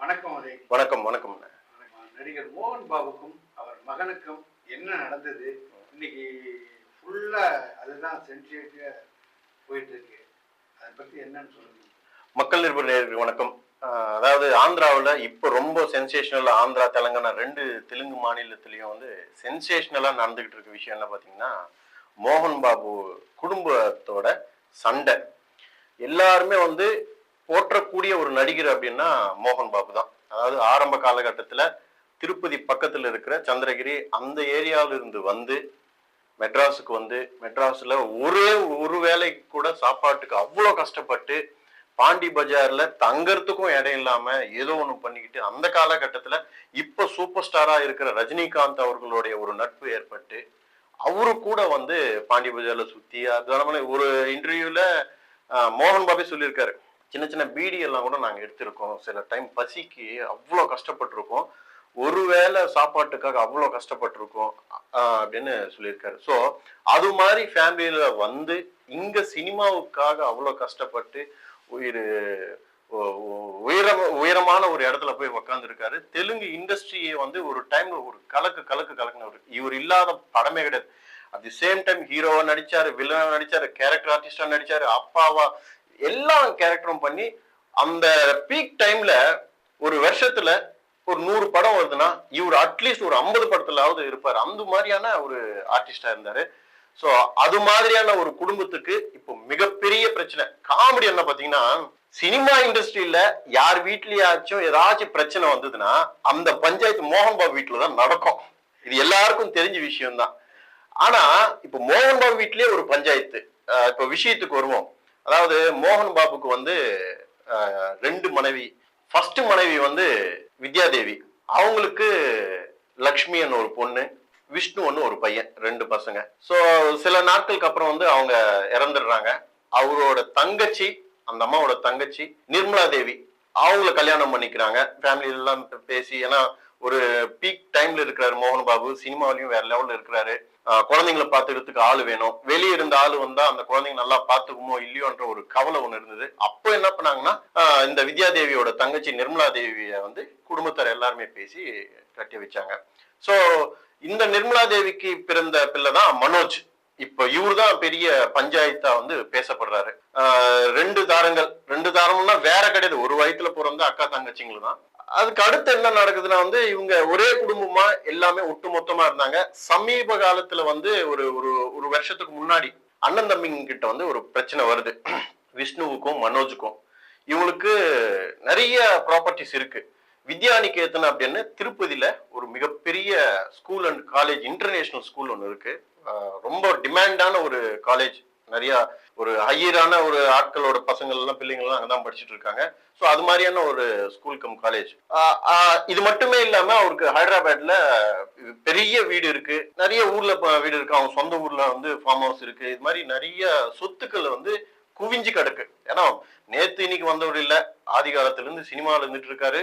வணக்கம் உதய் வணக்கம் வணக்கம் நடிகர் மோகன் பாபுக்கும் அவர் மகனுக்கும் என்ன நடந்தது? இன்னைக்கு ஃபுல்லா அதுதான் சென்சிட்டிவா போயிட்டு இருக்கு. அதை பத்தி என்னன்னு சொல்லுங்க. மக்கள் நிருபர் வணக்கம். அதாவது ஆந்திராவில் இப்போ ரொம்ப சென்சேஷனல் ஆந்திரா தெலுங்கானா ரெண்டு தெலுங்கு மாநிலத்திலையும் வந்து சென்சேஷனலாக நடந்துகிட்டு இருக்க விஷயம் என்ன பார்த்தீங்கன்னா மோகன் பாபு குடும்பத்தோட சண்டை. எல்லாருமே வந்து போற்றக்கூடிய ஒரு நடிகர் அப்படின்னா மோகன் பாபு தான். அதாவது ஆரம்ப காலகட்டத்தில் திருப்பதி பக்கத்தில் இருக்கிற சந்திரகிரி அந்த ஏரியாவிலிருந்து வந்து மெட்ராஸுக்கு வந்து மெட்ராஸில் ஒரே ஒரு வேலைக்கு கூட சாப்பாட்டுக்கு அவ்வளோ கஷ்டப்பட்டு பாண்டி பஜார்ல தங்கறதுக்கும் இடம் இல்லாம ஏதோ ஒண்ணு பண்ணிக்கிட்டு அந்த காலகட்டத்துல இப்ப சூப்பர் ஸ்டாரா இருக்கிற ரஜினிகாந்த் அவர்களுடைய ஒரு நட்பு ஏற்பட்டு அவரு கூட வந்து பாண்டி பஜார்ல சுத்தி அது ஒரு இன்டர்வியூல மோகன் பாபே சொல்லியிருக்காரு. சின்ன சின்ன பீடி எல்லாம் கூட நாங்கள் எடுத்திருக்கோம். சில டைம் பசிக்கு அவ்வளோ கஷ்டப்பட்டிருக்கோம். ஒருவேளை சாப்பாட்டுக்காக அவ்வளோ கஷ்டப்பட்டிருக்கோம். அப்படின்னு சொல்லியிருக்காரு. ஸோ அது மாதிரி ஃபேமிலியில் வந்து இங்கே சினிமாவுக்காக அவ்வளோ கஷ்டப்பட்டு உயிர் உயரம் உயரமான ஒரு இடத்துல போய் உக்காந்துருக்காரு. தெலுங்கு இண்டஸ்ட்ரியை வந்து ஒரு டைம்ல ஒரு கலக்கு கலக்கு கலக்குனவர் இவர் இல்லாத படமே கிடையாது. அட் தி சேம் டைம் ஹீரோவா நடிச்சாரு வில்லனா நடிச்சாரு கேரக்டர் ஆர்டிஸ்டா நடிச்சாரு அப்பாவா எல்லா கேரக்டரும் பண்ணி அந்த பீக் டைம்ல ஒரு வருஷத்துல ஒரு நூறு படம் வருதுன்னா இவர் அட்லீஸ்ட் ஒரு ஐம்பது படத்துலாவது இருப்பார். அந்த மாதிரியான ஒரு ஆர்டிஸ்டா இருந்தாரு. ஸோ அது மாதிரியான ஒரு குடும்பத்துக்கு இப்போ மிகப்பெரிய பிரச்சனை. காமெடி என்ன பார்த்தீங்கன்னா சினிமா இண்டஸ்ட்ரியில யார் வீட்லயாச்சும் ஏதாச்சும் பிரச்சனை வந்ததுன்னா அந்த பஞ்சாயத்து மோகன் பாபு வீட்டில் தான் நடக்கும். இது எல்லாருக்கும் தெரிஞ்ச விஷயம்தான். ஆனா இப்போ மோகன் பாபு வீட்லயே ஒரு பஞ்சாயத்து. இப்போ விஷயத்துக்கு வருவோம். அதாவது மோகன் பாபுக்கு வந்து ரெண்டு மனைவி. ஃபர்ஸ்ட் மனைவி வந்து வித்யாதேவி. அவங்களுக்கு லக்ஷ்மின்னு ஒரு பொண்ணு விஷ்ணுன்னு ஒரு பையன் ரெண்டு பசங்க. ஸோ சில நாட்களுக்கு அப்புறம் வந்து அவங்க இறந்துடுறாங்க. அவரோட தங்கச்சி அந்த அம்மாவோட தங்கச்சி நிர்மலா தேவி அவங்கள கல்யாணம் பண்ணிக்கிறாங்க. ஃபேமிலி எல்லாம் பேசி ஏன்னா ஒரு பீக் டைம்ல இருக்கிறாரு மோகன் பாபு சினிமாவிலையும் வேற லெவல்ல இருக்கிறாரு. குழந்தைங்களை பார்த்துக்கிறதுக்கு ஆள் வேணும். வெளியே இருந்த ஆள் வந்தா அந்த குழந்தைங்க நல்லா பார்த்துக்குமோ இல்லையோன்ற ஒரு கவலை ஒண்ணு இருந்தது. அப்போ என்ன பண்ணாங்கன்னா இந்த வித்யாதேவியோட தங்கச்சி நிர்மலா தேவியை வந்து குடும்பத்தார் எல்லாருமே பேசி கட்டி வச்சாங்க. ஸோ இந்த நிர்மலா தேவிக்கு பிறந்த பிள்ளை தான் மனோஜ். இப்போ இவர் தான் பெரிய பஞ்சாயத்தா வந்து பேசப்படுறாரு. ரெண்டு தாரங்கள். ரெண்டு தாரம்னா வேற கிடையாது. ஒரு வயத்துல பிறந்த அக்கா தங்கச்சிங்களும் தான். அதுக்கு அடுத்து என்ன நடக்குதுன்னா வந்து இவங்க ஒரே குடும்பமா எல்லாமே ஒட்டுமொத்தமா இருந்தாங்க. சமீப காலத்துல வந்து ஒரு ஒரு ஒரு வருஷத்துக்கு முன்னாடி அண்ணன் தம்பிங்க கிட்ட வந்து ஒரு பிரச்சனை வருது. விஷ்ணுவுக்கும் மனோஜுக்கும். இவங்களுக்கு நிறைய ப்ராப்பர்ட்டிஸ் இருக்கு. வித்யாநிகேதன் அப்படின்னு திருப்பதியில ஒரு மிகப்பெரிய school and college international school ஒன்று இருக்கு. ரொம்ப டிமாண்டான ஒரு காலேஜ் நிறைய ஒரு ஹையரான ஒரு ஆட்களோட பசங்கள் எல்லாம் பிள்ளைங்க எல்லாம் அங்கதான் படிச்சுட்டு இருக்காங்க. ஸோ அது மாதிரியான ஒரு ஸ்கூல் கம் காலேஜ் இது மட்டுமே இல்லாம அவருக்கு ஹைதராபாத்ல பெரிய வீடு இருக்கு. நிறைய ஊர்ல வீடு இருக்கு. அவங்க சொந்த ஊர்ல வந்து ஃபார்ம் ஹவுஸ் இருக்கு. இது மாதிரி நிறைய சொத்துக்கள் வந்து குவிஞ்சு கிடக்கு. ஏன்னா நேத்து இன்னைக்கு வந்தவர் இல்ல. ஆதி காலத்திலிருந்து சினிமாவில் இருந்துட்டு இருக்காரு.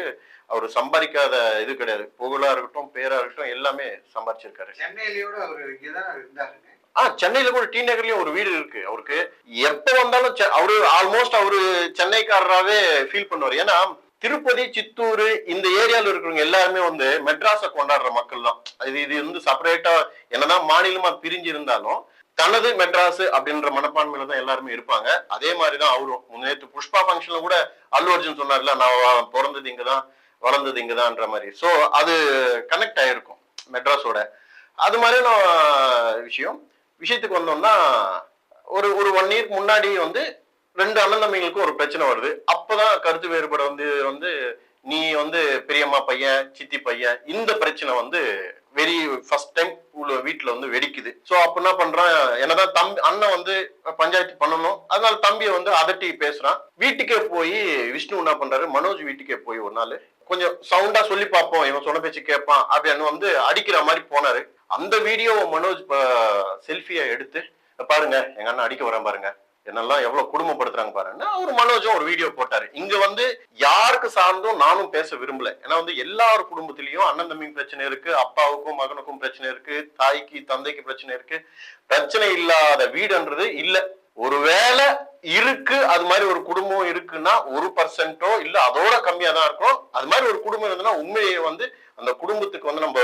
அவர் சம்பாதிக்காத இது கிடையாது. புகழா இருக்கட்டும் பேரா இருக்கட்டும் எல்லாமே சம்பாதிச்சிருக்காரு சென்னையிலயோட அவர் இங்கதான் இருந்தாருங்க. ஆ சென்னையில கூட டி நகர்லயும் ஒரு வீடு இருக்கு அவருக்கு. எப்ப வந்தாலும் செ- அவரு ஆல்மோஸ்ட் அவரு சென்னைக்காரராவே ஃபீல் பண்ணுவார். ஏன்னா திருப்பதி சித்தூர் இந்த ஏரியாவில் இருக்கிறவங்க எல்லாருமே வந்து மெட்ராஸை கொண்டாடுற மக்கள் தான். இது இது வந்து செப்பரேட்டா என்னதான் மாநிலமா பிரிஞ்சு இருந்தாலும் தனது மெட்ராஸ் அப்படின்ற மனப்பான்மையில தான் எல்லாருமே இருப்பாங்க. அதே மாதிரிதான் அவரும். நேற்று புஷ்பா ஃபங்க்ஷன்ல கூட அல்லு அர்ஜுன் சொன்னார்ல நான் பிறந்தது இங்கதான் வளர்ந்தது இங்கதான்ற மாதிரி. ஸோ அது கனெக்ட் ஆயிருக்கும் மெட்ராஸோட. அது மாதிரியான விஷயம். விஷயத்துக்கு வந்தோம்னா ஒரு ஒரு ஒன் இயர்க்கு முன்னாடி வந்து ரெண்டு அண்ணன் தம்பிங்களுக்கும் ஒரு பிரச்சனை வருது. அப்போதான் கருத்து வேறுபாடு வந்து வந்து நீ வந்து பெரியம்மா பையன் சித்தி பையன் இந்த பிரச்சனை வந்து வெரி ஃபர்ஸ்ட் டைம் உள்ள வீட்டில் வந்து வெடிக்குது. ஸோ அப்போ என்ன பண்ணுறான் என்னதான் தம்பி அண்ணன் வந்து பஞ்சாயத்து பண்ணணும். அதனால தம்பியை வந்து அதட்டி பேசுகிறான் வீட்டுக்கே போய் விஷ்ணு என்ன பண்ணுறாரு மனோஜ் வீட்டுக்கே போய் ஒரு நாள் கொஞ்சம் சவுண்டாக சொல்லி பார்ப்போம். இவன் சொன்ன பேச்சு கேட்பான். அப்படின்னு வந்து அடிக்கிற மாதிரி போனாரு. அந்த வீடியோவை மனோஜ் செல்ஃபியை எடுத்து பாருங்க எங்க அண்ணன் அடிக்க வரேன் பாருங்க. என்னெல்லாம் எவ்வளவு குடும்பப்படுத்துறாங்க பாருங்கன்னா ஒரு மனோஜும் ஒரு வீடியோ போட்டாரு. இங்க வந்து யாருக்கு சார்ந்தும் நானும் பேச விரும்பல. ஏன்னா வந்து எல்லார் குடும்பத்திலயும் அண்ணன் தம்பி பிரச்சனை இருக்கு அப்பாவுக்கும் மகனுக்கும் பிரச்சனை இருக்கு தாய்க்கு தந்தைக்கு பிரச்சனை இருக்கு. பிரச்சனை இல்லாத வீடுன்றது இல்ல. ஒருவேளை இருக்கு அது மாதிரி ஒரு குடும்பம் இருக்குன்னா ஒரு பர்சன்ட்டோ இல்ல அதோட கம்மியா தான் இருக்கும். அது மாதிரி ஒரு குடும்பம் இருந்ததுன்னா உண்மையை வந்து அந்த குடும்பத்துக்கு வந்து நம்ம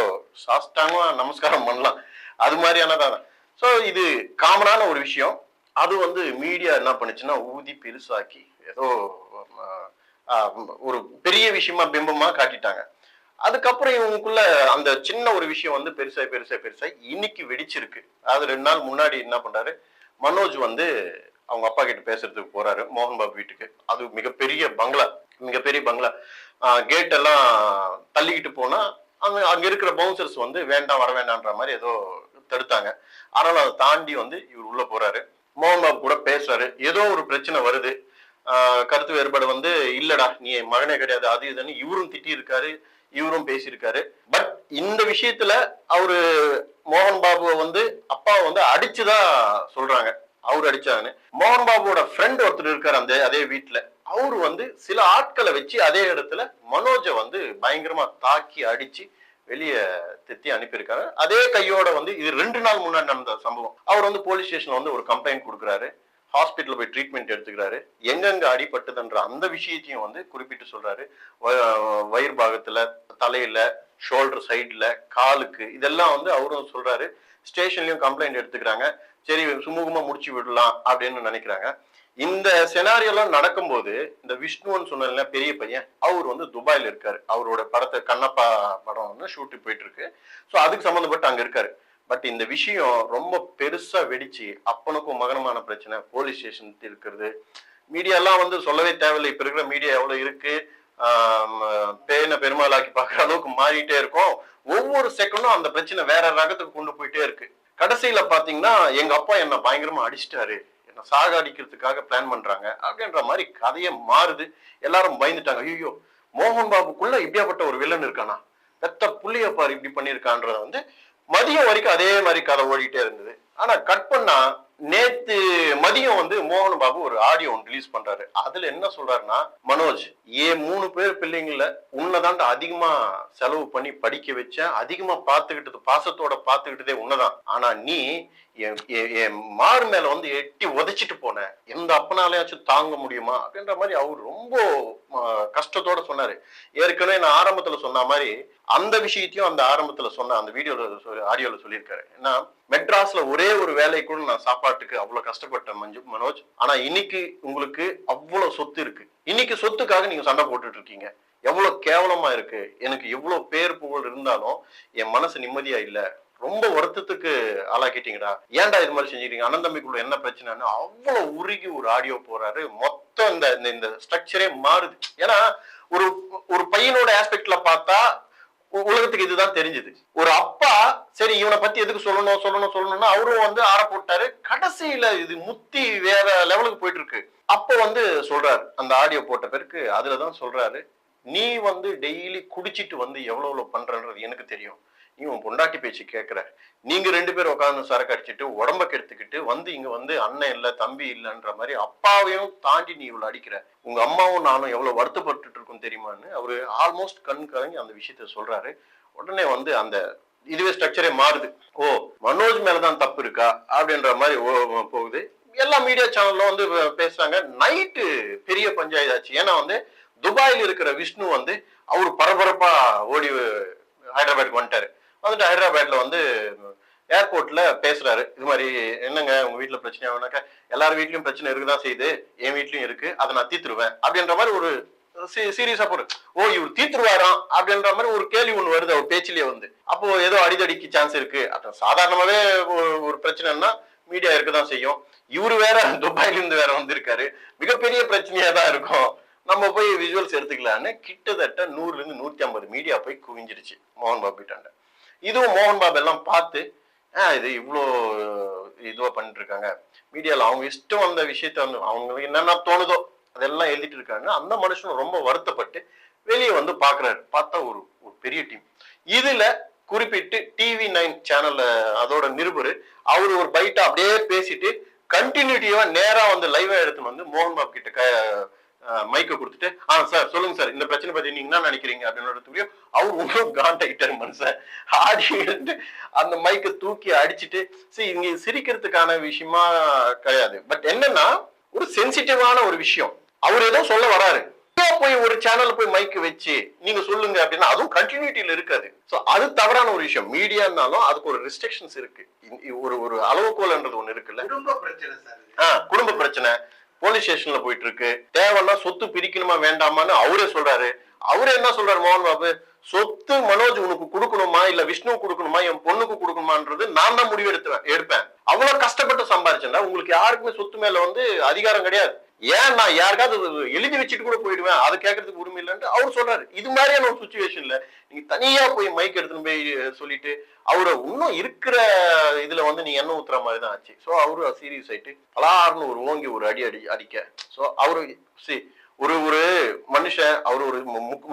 சாஸ்தாங்கமா நமஸ்காரம் பண்ணலாம். அது மாதிரியானதான் ஸோ இது காமனான ஒரு விஷயம். அது வந்து மீடியா என்ன பண்ணுச்சுன்னா ஊதி பெருசாக்கி ஏதோ ஒரு பெரிய விஷயமா பிம்பமா காட்டிட்டாங்க. அதுக்கப்புறம் இவங்களுக்குள்ள அந்த சின்ன ஒரு விஷயம் வந்து பெருசா பெருசா பெருசா இன்னைக்கு வெடிச்சிருக்கு. அது ரெண்டு நாள் முன்னாடி என்ன பண்றாரு? மனோஜ் வந்து அவங்க அப்பா கிட்ட பேசுறதுக்கு போறாரு மோகன் பாபு வீட்டுக்கு. அது மிகப்பெரிய பங்களா. மிகப்பெரிய பங்களா. கேட் எல்லாம் தள்ளிக்கிட்டு போனா அங்க அங்க இருக்கிற பவுன்சர்ஸ் வந்து வேண்டாம் வர வேண்டாம்ன்ற மாதிரி ஏதோ தடுத்தாங்க. ஆனாலும் அதை தாண்டி வந்து இவர் உள்ள போறாரு. மோகன் பாபு கூட பேசுறாரு. ஏதோ ஒரு பிரச்சனை வருது. கருத்து வேறுபாடு வந்து இல்லடா நீ என் மகனே கிடையாது. அது இதுன்னு இவரும் திட்டி இருக்காரு இவரும் பேசியிருக்காரு. பட் இந்த விஷயத்துல அவரு மோகன் பாபுவை வந்து அப்பாவை வந்து அடிச்சுதான் சொல்றாங்க. அவர் அடிச்சாங்கன்னு. மோகன் பாபுவோட ஃப்ரெண்ட் ஒருத்தர் இருக்காரு அந்த அதே வீட்டுல அவர் வந்து சில ஆட்களை வச்சு அதே இடத்துல மனோஜை வந்து பயங்கரமா தாக்கி அடிச்சு வெளியே திட்டி அனுப்பியிருக்காரு. அதே கையோட வந்து இது ரெண்டு நாள் முன்னாடி நடந்த சம்பவம். அவர் வந்து போலீஸ் ஸ்டேஷன்ல வந்து ஒரு கம்ப்ளைண்ட் கொடுக்குறாரு. ஹாஸ்பிட்டல் போய் ட்ரீட்மெண்ட் எடுத்துக்கிறாரு. எங்கெங்க அடிபட்டதுன்ற அந்த விஷயத்தையும் வந்து குறிப்பிட்டு சொல்றாரு. வ- வயிறு பாகத்துல தலையில ஷோல்டர் சைடில் காலுக்கு இதெல்லாம் வந்து அவரும் சொல்றாரு. ஸ்டேஷன்லயும் கம்ப்ளைண்ட் எடுத்துக்கிறாங்க. சரி சுமூகமா முடிச்சு விடலாம் அப்படின்னு நினைக்கிறாங்க. இந்த செனாரியெல்லாம் நடக்கும்போது இந்த விஷ்ணுன்னு சொன்ன பெரிய பையன் அவர் வந்து துபாயில் இருக்காரு. அவரோட படத்தை கண்ணப்பா படம் வந்து ஷூட்டு போயிட்டு இருக்கு. ஸோ அதுக்கு சம்மந்தப்பட்டு அங்கே இருக்காரு. பட் இந்த விஷயம் ரொம்ப பெருசா வெடிச்சு அப்பனுக்கும் மகனமான பிரச்சனை போலீஸ் ஸ்டேஷன் இருக்கிறது. மீடியாலாம் வந்து சொல்லவே தேவையில்லை. இப்ப இருக்கிற மீடியா எவ்வளவு இருக்கு? பேனை பெருமாளாக்கி பார்க்குற அளவுக்கு மாறிட்டே இருக்கும். ஒவ்வொரு செகண்டும் அந்த பிரச்சனை வேற ரகத்துக்கு கொண்டு போயிட்டே இருக்கு. கடைசியில பாத்தீங்கன்னா எங்க அப்பா என்ன பயங்கரமா அடிச்சிட்டாரு. என்ன சாக அடிக்கிறதுக்காக பிளான் பண்றாங்க அப்படின்ற மாதிரி கதையே மாறுது. எல்லாரும் பயந்துட்டாங்க. ஐயோ மோகன் பாபுக்குள்ள இப்படியாப்பட்ட ஒரு வில்லன் இருக்கானா? பெத்த புள்ளிய பாரு இப்படி பண்ணியிருக்கான்றத வந்து மதியம் வரைக்கும் அதே மாதிரி கதை ஓடிட்டே இருந்தது. ஆனா கட் பண்ணா நேத்து மதியம் வந்து மோகன் பாபு ஒரு ஆடியோ ஒன்று ரிலீஸ் பண்றாரு. அதுல என்ன சொல்றாருன்னா மனோஜ் ஏன் மூணு பேர் பிள்ளைங்கள உன்னதாண்ட அதிகமா செலவு பண்ணி படிக்க வச்சேன் அதிகமா பார்த்துக்கிட்டது பாசத்தோட பார்த்துக்கிட்டதே உன்னதான். ஆனா நீ என் என் மார் மேல வந்து எட்டி உதைச்சிட்டு போனேன். எந்த அப்பனாலையாச்சும் தாங்க முடியுமா? அப்படின்ற மாதிரி அவர் ரொம்ப கஷ்டத்தோட சொன்னாரு. ஏற்கனவே நான் ஆரம்பத்துல சொன்ன மாதிரி அந்த விஷயத்தையும் அந்த ஆரம்பத்துல சொன்ன அந்த வீடியோல ஆடியோல சொல்லியிருக்காரு. ஏன்னா மெட்ராஸ்ல ஒரே ஒரு வேலை கூட நான் சாப்பாட்டுக்கு அவ்வளவு கஷ்டப்பட்டேன் மஞ்சு மனோஜ். ஆனா இன்னைக்கு உங்களுக்கு அவ்வளவு சொத்து இருக்கு. இன்னைக்கு சொத்துக்காக நீங்க சண்டை போட்டுட்டு இருக்கீங்க எவ்வளவு கேவலமா இருக்கு. எனக்கு எவ்வளவு பேர் புகழ் இருந்தாலும் என் மனசு நிம்மதியா இல்லை. ரொம்ப வருத்தத்துக்கு ஆளாக்கிட்டீங்கடா. ஏன்டா இது மாதிரி செஞ்சுக்கிறீங்க அனந்தம்பிக்குள்ள என்ன பிரச்சனைன்னு அவ்வளோ உருகி ஒரு ஆடியோ போறாரு. மொத்தம் இந்த இந்த- இந்த ஸ்ட்ரக்சரே மாறுது. ஏன்னா ஒரு ஒரு பையனோட ஆஸ்பெக்ட்ல பார்த்தா உ- உலகத்துக்கு இதுதான் தெரிஞ்சது. ஒரு அப்பா சரி இவனை பத்தி எதுக்கு சொல்லணும் சொல்லணும் சொல்லணும்னா அவரும் வந்து ஆற போட்டாரு. கடைசியில இது முத்தி வேற லெவலுக்கு போயிட்டு இருக்கு அப்ப வந்து சொல்றாரு அந்த ஆடியோ போட்ட பிறகு அதுலதான் சொல்றாரு நீ வந்து டெய்லி குடிச்சிட்டு வந்து எவ்வளவு எவ்வளவு பண்றன்றது எனக்கு தெரியும். நீ உன் பொண்டாட்டி பேச்சு கேட்கிற நீங்க ரெண்டு பேரும் உட்காந்து சரக்கு அடிச்சுட்டு உடம்ப கெடுத்துக்கிட்டு வந்து இங்க வந்து அண்ணன் இல்லை தம்பி இல்லைன்ற மாதிரி அப்பாவையும் தாண்டி நீ இவ்வளவு அடிக்கிற. உங்க அம்மாவும் நானும் எவ்வளவு வருத்தப்பட்டு இருக்கும் தெரியுமான்னு அவரு ஆல்மோஸ்ட் கண் கலங்கி அந்த விஷயத்த சொல்றாரு. உடனே வந்து அந்த இதுவே ஸ்ட்ரக்சரே மாறுது. ஓ மனோஜ் மேலதான் தப்பு இருக்கா? அப்படின்ற மாதிரி ஓ- போகுது. எல்லா மீடியா சேனல்லும் வந்து பேசுறாங்க. நைட்டு பெரிய பஞ்சாயத்து ஆச்சு ஏன்னா வந்து துபாயில் இருக்கிற விஷ்ணு வந்து அவர் பரபரப்பா ஓடி ஹைதராபாத்துக்கு வந்துட்டாரு. வந்துட்டு ஹைதராபாத்ல வந்து ஏர்போர்ட்ல பேசுறாரு. இது மாதிரி என்னங்க உங்க வீட்டுல பிரச்சனை ஆகுனாக்கா எல்லார் வீட்லயும் பிரச்சனை இருக்குதான் செய்யுது என் வீட்லயும் இருக்கு. அதை நான் தீத்துருவேன் அப்படின்ற மாதிரி ஒரு சீரியஸா போடு. ஓ இவர் தீத்துருவாராம் அப்படின்ற மாதிரி ஒரு கேள்வி ஒண்ணு வருது. அவர் பேச்சிலேயே வந்து. அப்போ ஏதோ அடிதடிக்கு சான்ஸ் இருக்கு. அது சாதாரணமாவே ஒரு- ஒரு பிரச்சனைன்னா மீடியா இருக்கதான் செய்யும். இவரு வேற துபாயில இருந்து வேற வந்திருக்காரு. மிகப்பெரிய பிரச்சனையா தான் இருக்கும். நம்ம போய் விஜுவல்ஸ் எடுத்துக்கலான்னு கிட்டத்தட்ட நூறுல இருந்து நூத்தி ஐம்பது மீடியா போய் குவிஞ்சிருச்சு. மோகன் பாபு கிட்டாண்ட இதுவும் மோகன் பாபு எல்லாம் பார்த்து இது இவ்வளோ இதுவாக பண்ணிட்டு இருக்காங்க அவங்க இஷ்டம் வந்த விஷயத்த வந்து அவங்களுக்கு என்னென்ன தோணுதோ அதெல்லாம் எழுதிட்டு இருக்காங்க. அந்த மனுஷனும் ரொம்ப வருத்தப்பட்டு வெளியே வந்து பார்க்குறாரு. பார்த்தா ஒரு ஒரு பெரிய டீம் இதில் குறிப்பிட்டு டிவி நைன் சேனல்ல அதோட நிருபர் அவர் ஒரு பைட்டை அப்படியே பேசிட்டு கண்டினியூட்டிவா நேரா வந்து லைவா எடுத்துன்னு வந்து மோகன் பாபு கிட்ட க மைக்கை கொடுத்துட்டு ஆ சார் சொல்லுங்க சார் இந்த பிரச்சனை பத்தி நீங்க என்ன நினைக்கிறீங்க? அப்படின்னு அவர் இன்னும் காண்டாயிட்டார் மனுஷன். ஆடி அந்த மைக்கை தூக்கி அடிச்சிட்டு சரி இங்க சிரிக்கிறதுக்கான விஷயமா கிடையாது. பட் என்னன்னா ஒரு சென்சிட்டிவான ஒரு விஷயம். அவர் ஏதோ சொல்ல வராரு. போய் ஒரு சேனல்ல போய் மைக் வச்சு நீங்க சொல்லுங்க அப்படின்னா அதுவும் கண்டினியூட்டில இருக்காது. சோ அது தவறான ஒரு விஷயம். மீடியானாலும் அதுக்கு ஒரு ரெஸ்ட்ரிக்ஷன்ஸ் இருக்கு. ஒரு ஒரு அளவுகோல்ன்றது ஒண்ணு இருக்குல்ல. குடும்ப பிரச்சனை குடும்ப பிரச்சனை. போலீஸ் ஸ்டேஷன்ல போயிட்டு இருக்கு தேவைன்னா சொத்து பிரிக்கணுமா வேண்டாமான்னு அவரே சொல்றாரு. அவரே என்ன சொல்றாரு மோகன் பாபு? சொத்து மனோஜ் உனக்கு கொடுக்கணுமா இல்ல விஷ்ணு கொடுக்கணுமா என் பொண்ணுக்கு கொடுக்கணுமான்றது நான் தான் முடிவு எடுத்துவேன் எடுப்பேன். அவ்வளவு கஷ்டப்பட்டு சம்பாரிச்சேன்னா உங்களுக்கு யாருக்குமே சொத்து மேல வந்து அதிகாரம் கிடையாது. ஏன் நான் யாருக்காவது எழுதி வச்சுட்டு கூட போயிடுவேன்? அதை கேட்கறதுக்கு உரிமை இல்லைன்ட்டு அவர் சொல்றாரு. இது மாதிரியான ஒரு சுச்சுவேஷன்ல நீங்க தனியா போய் மைக் எடுத்துன்னு போய் சொல்லிட்டு அவரை இன்னும் இருக்கிற இதுல வந்து நீங்க என்ன ஊத்துற மாதிரி தான் ஆச்சு. ஸோ அவரு சீரியஸ் ஆயிட்டு பலார்னு ஒரு ஓங்கி ஒரு அடி அடி அடிக்க. ஸோ அவரு சி ஒரு ஒரு மனுஷன் அவர் ஒரு மு- முக்-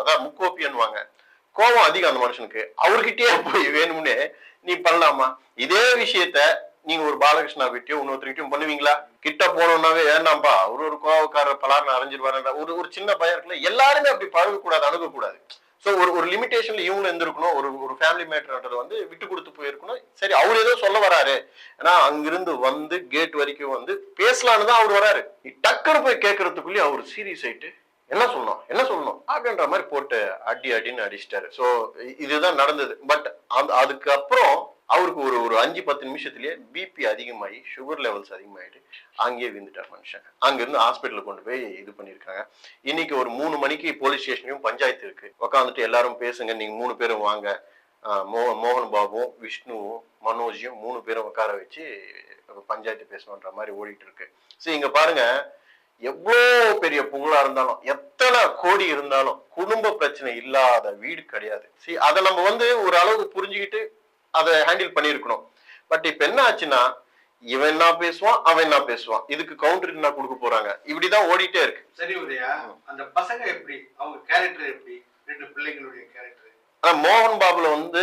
அதான் முக்கோப்பியன்வாங்க கோபம் அதிகம் அந்த மனுஷனுக்கு. அவர்கிட்டயே போய் வேணும்னே நீ பண்ணலாமா? இதே விஷயத்த நீங்க ஒரு பாலகிருஷ்ணா கிட்டயோ இன்னொருத்தர்கிட்டயும் பண்ணுவீங்களா? கிட்ட போனோம்னாவே ஏன்னாப்பா ஒரு ஒரு கோவக்காரர் பலார்னு அரைஞ்சிருவாருன்ற ஒரு ஒரு சின்ன பையன் இருக்குல்ல. எல்லாருமே அப்படி பழகக்கூடாது அணுகக்கூடாது. ஸோ ஒரு ஒரு லிமிடேஷன்ல இவங்களும் இருந்திருக்கணும். ஒரு ஒரு ஃபேமிலி மேட்டர்ன்றது வந்து விட்டு கொடுத்து போயிருக்கணும். சரி அவர் ஏதோ சொல்ல வராரு. ஏன்னா அங்கிருந்து வந்து கேட் வரைக்கும் வந்து பேசலான்னு தான் அவர் வராரு. டக்குன்னு போய் கேட்கறதுக்குள்ளேயே அவர் சீரியஸ் ஆயிட்டு என்ன சொல்லணும்? என்ன சொல்லணும்? அப்படின்ற மாதிரி போட்டு அடி அடின்னு அடிச்சிட்டாரு. ஸோ இதுதான் நடந்தது. பட் அந்த அதுக்கப்புறம் அவருக்கு ஒரு ஒரு அஞ்சு பத்து நிமிஷத்துலயே பிபி அதிகமாகி சுகர் லெவல்ஸ் அதிகமாயிட்டு அங்கேயே விழுந்துட்டார் மனுஷன். அங்கிருந்து ஹாஸ்பிட்டலுக்கு கொண்டு போய் இது பண்ணியிருக்காங்க. இன்னைக்கு ஒரு மூணு மணிக்கு போலீஸ் ஸ்டேஷனையும் பஞ்சாயத்து இருக்கு. உட்காந்துட்டு எல்லாரும் பேசுங்க நீங்க மூணு பேரும் வாங்க. மோ மோகன் பாபுவும் விஷ்ணுவும் மனோஜையும் மூணு பேரும் உட்கார வச்சு பஞ்சாயத்து பேசணுன்ற மாதிரி ஓடிட்டு இருக்கு. சரி இங்க பாருங்க. எவ்வளோ பெரிய புகழா இருந்தாலும் எத்தனை கோடி இருந்தாலும் குடும்ப பிரச்சனை இல்லாத வீடு கிடையாது. சரி அதை நம்ம வந்து ஒரு அளவுக்கு புரிஞ்சுக்கிட்டு அதை ஹேண்டில் பண்ணியிருக்கணும். பட் இப்ப என்ன ஆச்சுன்னா இவன் என்ன பேசுவான் அவன் என்ன பேசுவான்? இதுக்கு கவுண்டர் என்ன கொடுக்க போறாங்க? இப்படிதான் ஓடிட்டே இருக்கு. சரி உதயா அந்த பசங்க எப்படி? அவங்க கேரக்டர் எப்படி? ரெண்டு பிள்ளைங்களுடைய கேரக்டர் ஆனா மோகன் பாபுல வந்து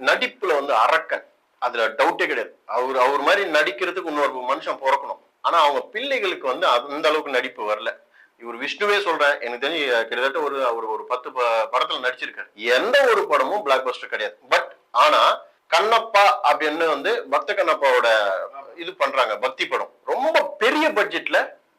நடிப்புல வந்து அரக்கன். அதுல டவுட்டே கிடையாது. அவர் அவர் மாதிரி நடிக்கிறதுக்கு இன்னொரு மனுஷன் பிறக்கணும். ஆனா அவங்க பிள்ளைகளுக்கு வந்து அந்த அளவுக்கு நடிப்பு வரல. இவர் விஷ்ணுவே சொல்றேன். எனக்கு தெரிஞ்சு கிட்டத்தட்ட ஒரு அவர் ஒரு பத்து படத்துல நடிச்சிருக்காரு. எந்த ஒரு படமும் பிளாக் பஸ்டர் கிடையாது. பட் ஆனா கண்ணப்பா அப்படின்னு வந்து பக்த கண்ணப்பாவோட இது பண்றாங்க பக்தி படம். ரொம்ப பெரிய பட்ஜெட்ல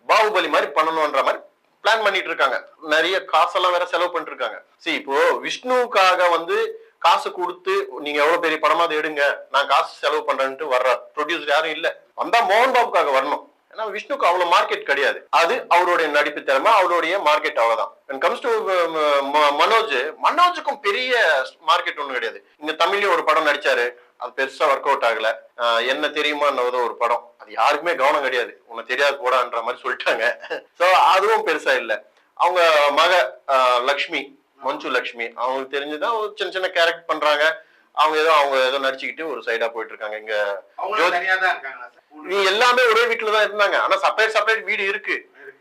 பாகுபலி மாதிரி பண்ணணும்ன்ற மாதிரி பிளான் பண்ணிட்டு இருக்காங்க. நிறைய காசெல்லாம் வேற செலவு பண்ணிட்டு இருக்காங்க. சரி இப்போ விஷ்ணுவுக்காக வந்து காசு கொடுத்து நீங்க எவ்வளவு பெரிய படமாவது எடுங்க. நான் காசு செலவு பண்றேன்ட்டு வர்ற ப்ரொடியூசர் யாரும் இல்ல. வந்தா மோகன் பாபுக்காக வரணும். ஏன்னா விஷ்ணுக்கு அவ்வளவு மார்க்கெட் கிடையாது. அது அவருடைய நடிப்பு திறமை அவருடைய மார்க்கெட் அவ்வளவுதான். To ம- ம- மனோஜ் மனோஜுக்கும் பெரிய மார்க்கெட் ஒண்ணும் கிடையாது. இங்க தமிழ்லயும் ஒரு படம் நடிச்சாரு. அது பெருசா ஒர்க் அவுட் ஆகல. என்ன தெரியுமான்னு ஒரு படம். அது யாருக்குமே கவனம் கிடையாது. உனக்கு தெரியாது போடான்ற மாதிரி சொல்லிட்டாங்க. சோ அதுவும் பெருசா இல்ல. அவங்க மக லக்ஷ்மி மஞ்சு லக்ஷ்மி அவங்களுக்கு தெரிஞ்சுதான் சின்ன சின்ன கேரக்டர் பண்றாங்க. அவங்க ஏதோ அவங்க ஏதோ நடிச்சுக்கிட்டு ஒரு சைடா போயிட்டு இருக்காங்க. இங்க நீ எல்லாமே ஒரே வீட்டுல தான் இருந்தாங்க. ஆனா செப்பரேட் செப்பரேட் வீடு இருக்கு.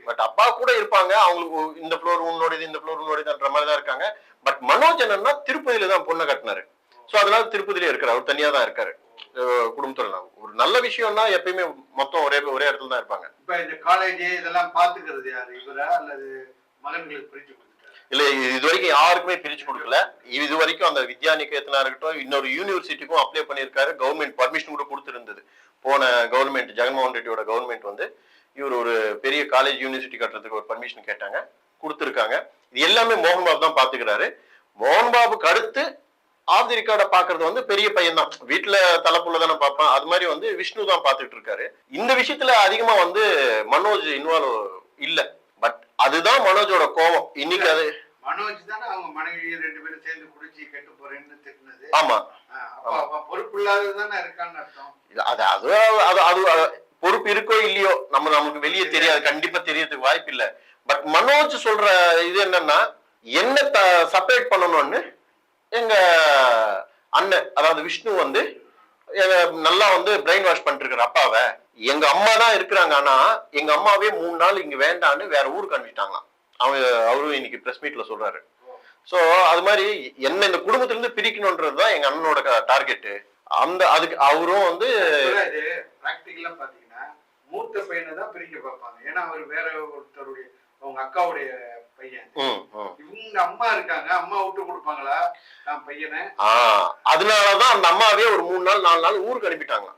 பட் அப்பா கூட இருப்பாங்க. அவங்களுக்கு இந்த ஃப்ளோர் உன்னோடது இந்த ஃப்ளோர் உன்னோடதுன்ற மாதிரி தான் இருக்காங்க. பட் மனோஜ் என்னன்னா திருப்பதியில தான் பொண்ணை கட்டினாரு. சோ அதனால திருப்பதியில இருக்காரு. அவர் தனியா தான் இருக்காரு. அஹ் குடும்பத்துல ஒரு நல்ல விஷயம்னா எப்பயுமே மொத்தம் ஒரே ஒரே இடத்துல தான் இருப்பாங்க. இப்ப இந்த காலேஜ் இதெல்லாம் பாத்துக்கிறது யாரு? இவரா அல்லது மகன்களுக்கு பிரிச்சு இல்ல இது வரைக்கும் யாருக்குமே பிரிச்சு கொடுக்கல. இது வரைக்கும் அந்த வித்யா நிகேதனா இருக்கட்டும் இன்னொரு யூனிவர்சிட்டிக்கும் அப்ளை பண்ணியிருக்காரு. கவர்மெண்ட் பர்மிஷன் கூட கொடுத்துருந்தது. போன கவர்மெண்ட் ஜெகன்மோகன் ரெட்டியோட கவர்மெண்ட் வந்து இவர் ஒரு பெரிய காலேஜ் யூனிவர்சிட்டி கட்டுறதுக்கு ஒரு பர்மிஷன் கேட்டாங்க. கொடுத்துருக்காங்க. இது எல்லாமே மோகன் பாபு தான் பாத்துக்கிறாரு. மோகன் பாபுக்கு அடுத்து ஆஃப் தி ரெக்கார்டை பாக்குறது வந்து பெரிய பையன் தான் வீட்டுல தலைப்புள்ள தானே பார்ப்பான். அது மாதிரி வந்து விஷ்ணு தான் பாத்துட்டு இருக்காரு. இந்த விஷயத்துல அதிகமா வந்து மனோஜ் இன்வால்வ் இல்லை. அதுதான் மனோஜோட கோபம். இன்னைக்கு அது மனோஜ் தானே அவங்க மனைவி ரெண்டு பேரும் சேர்ந்து குடிச்சு கெட்டு போறேன்னு திட்டினது. ஆமா. பொறுப்பு இல்லாதது தானே இருக்கான்னு அர்த்தம். அது அது அது அது பொறுப்பு இருக்கோ இல்லையோ நம்ம நமக்கு வெளியே தெரியாது கண்டிப்பா தெரியறதுக்கு வாய்ப்பு இல்ல. பட் மனோஜ் சொல்ற இது என்னன்னா என்ன செப்பரேட் பண்ணணும்னு எங்க அண்ணன் அதாவது விஷ்ணு வந்து நல்லா வந்து பிரெயின் வாஷ் பண்ணிட்டு அப்பாவை. எங்க அம்மா தான் இருக்கிறாங்க. ஆனா எங்க அம்மாவே மூணு நாள் இங்க வேண்டான்னு வேற ஊருக்கு அனுப்பிட்டாங்களாம். அவன் அவரும் இன்னைக்கு பிரஸ் மீட்ல சொல்றாரு. சோ அது மாதிரி என்ன இந்த குடும்பத்துல இருந்து பிரிக்கணும்ன்றது தான் எங்க அண்ணனோட டார்கெட் அந்த அதுக்கு அவரும் வந்து பிராக்டிக்கலா பாத்தீங்கன்னா மூத்த பையனை தான் பிரிக்க பார்ப்பாங்க ஏன்னா அவர் வேற ஒருத்தருடைய அவங்க அக்காவுடைய பையன். இவங்க அம்மா இருக்காங்க. அம்மா விட்டு கொடுப்பாங்களா? நான் பையனை. அதனாலதான் அந்த அம்மாவே ஒரு மூணு நாள் நாலு நாள் ஊருக்கு அனுப்பிட்டாங்க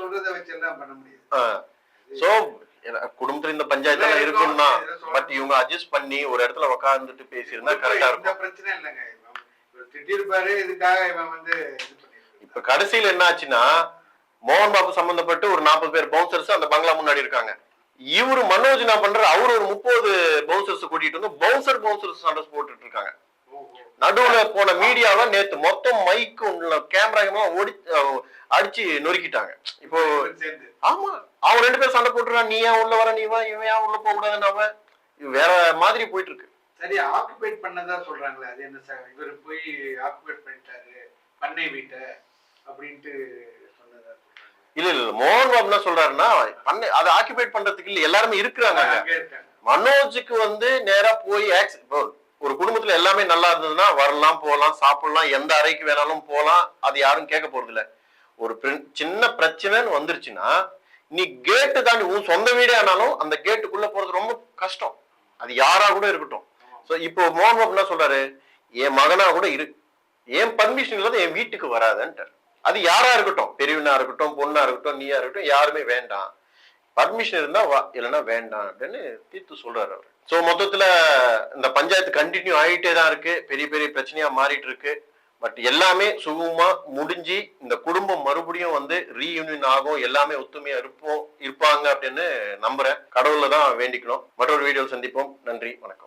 சொல்றதை எல்லாம் பண்ண முடியாது. சோ குடும்பத்துல இந்த பஞ்சாயத்து எல்லாம் இருக்கும் தான் பட் இவங்க அட்ஜஸ்ட் பண்ணி ஒரு இடத்துல உட்கார்ந்துட்டு பேசியிருந்தா கரெக்டா இருக்கும். பிரச்சனை இல்லைங்க. திட்டிருப்பாரு இதுக்காக இவன் வந்து. இப்ப கடைசியில என்ன ஆச்சுன்னா மோகன் பாபு சம்பந்தப்பட்டு ஒரு நாற்பது பேர் பவுன்சர்ஸ் அந்த பங்களா முன்னாடி இருக்காங்க. இவரு மனோஜ் என்ன பண்றாரு? அவரு ஒரு முப்பது பவுன்சர்ஸ் கூட்டிட்டு வந்து பவுன்சர் பவுன்சர்ஸ் சண்டை போட்டுட்டு இருக்காங்க. நடுவுல போன மீடியாவை நேத்து மொத்தம் மைக்கு கேமரா ஓடி அடிச்சு நொறுக்கிட்டாங்க. இப்போ ஆமா அவன் ரெண்டு பேரும் சண்டை போட்டுறான் நீ ஏன் உள்ள வர நீ வா இவன் ஏன் உள்ள போக கூடாதுன்னு அவன் வேற மாதிரி போயிட்டு இருக்கு. சரி ஆக்குபைட் பண்ணதா சொல்றாங்களே அது என்ன சார்? இவர் போய் ஆக்குபைட் பண்ணிட்டாரு பண்ணை வீட்டை அப்படின்ட்டு சொன்னதா இல்ல இல்ல மோகன் பாபு என்ன சொல்றாருன்னா பண்ண அதை ஆக்கிபைட் பண்றதுக்கு இல்ல எல்லாருமே இருக்கிறாங்க மனோஜுக்கு வந்து நேரா போய் ஆக்சி- இப்போ ஒரு குடும்பத்துல எல்லாமே நல்லா இருந்ததுன்னா வரலாம் போகலாம் சாப்பிடலாம் எந்த அறைக்கு வேணாலும் போகலாம் அது யாரும் கேட்க போறது இல்ல ஒரு சின்ன பிரச்சனைன்னு வந்துருச்சுன்னா நீ கேட்டு தாண்டி உன் சொந்த வீடே ஆனாலும் அந்த கேட்டுக்குள்ள போறது ரொம்ப கஷ்டம். அது யாரா கூட இருக்கட்டும். ஸோ இப்போ மோகன் பாபு என்ன சொல்றாரு? என் மகனா கூட இரு. என் பர்மிஷன் இல்லாத என் வீட்டுக்கு வராதன்ட்டார். அது யாரா இருக்கட்டும். பெரியவனா இருக்கட்டும் பொண்ணா இருக்கட்டும் நீயா இருக்கட்டும் யாருமே வேண்டாம். பர்மிஷன் இருந்தா வா இல்லைன்னா வேண்டாம் அப்படின்னு தீர்த்து சொல்றாரு அவர். ஸோ மொத்தத்தில் இந்த பஞ்சாயத்து கண்டினியூ ஆகிட்டே தான் இருக்கு. பெரிய பெரிய பிரச்சனையாக மாறிட்டு இருக்கு. பட் எல்லாமே சுகமா முடிஞ்சு இந்த குடும்பம் மறுபடியும் வந்து ரீயூனியன் ஆகும். எல்லாமே ஒத்துமையா இருப்போம் இருப்பாங்க அப்படின்னு நம்புறேன். கடவுள்ல தான் வேண்டிக்கணும். மற்றொரு வீடியோ சந்திப்போம். நன்றி வணக்கம்.